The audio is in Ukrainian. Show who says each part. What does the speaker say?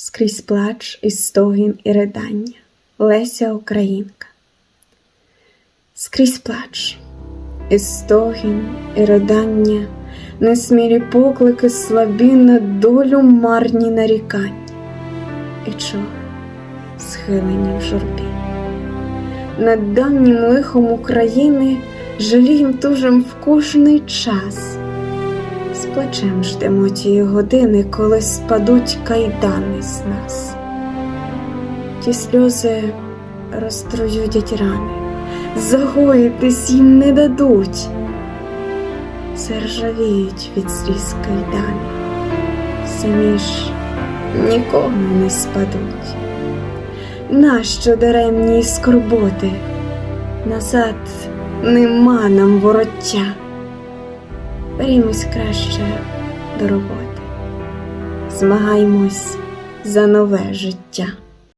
Speaker 1: скрізь плач і стогін і ридання. Леся Українка. Скрізь плач, і стогін, і ридання, несмілі поклики слабі на долю марні нарікання, і чоли, схилені в журбі. Над давнім лихом України жалієм тужим в кожний час. З плачем ждемо тієї години, коли спадуть кайдани з нас. Ті сльози розтруюдять рани, загоїтись їм не дадуть, заржавіють від сліз кайдани, самі ж нікому не спадуть. Нащо даремні скорботи? Назад нема нам вороття. Берімось краще до роботи, змагаймось за нове життя.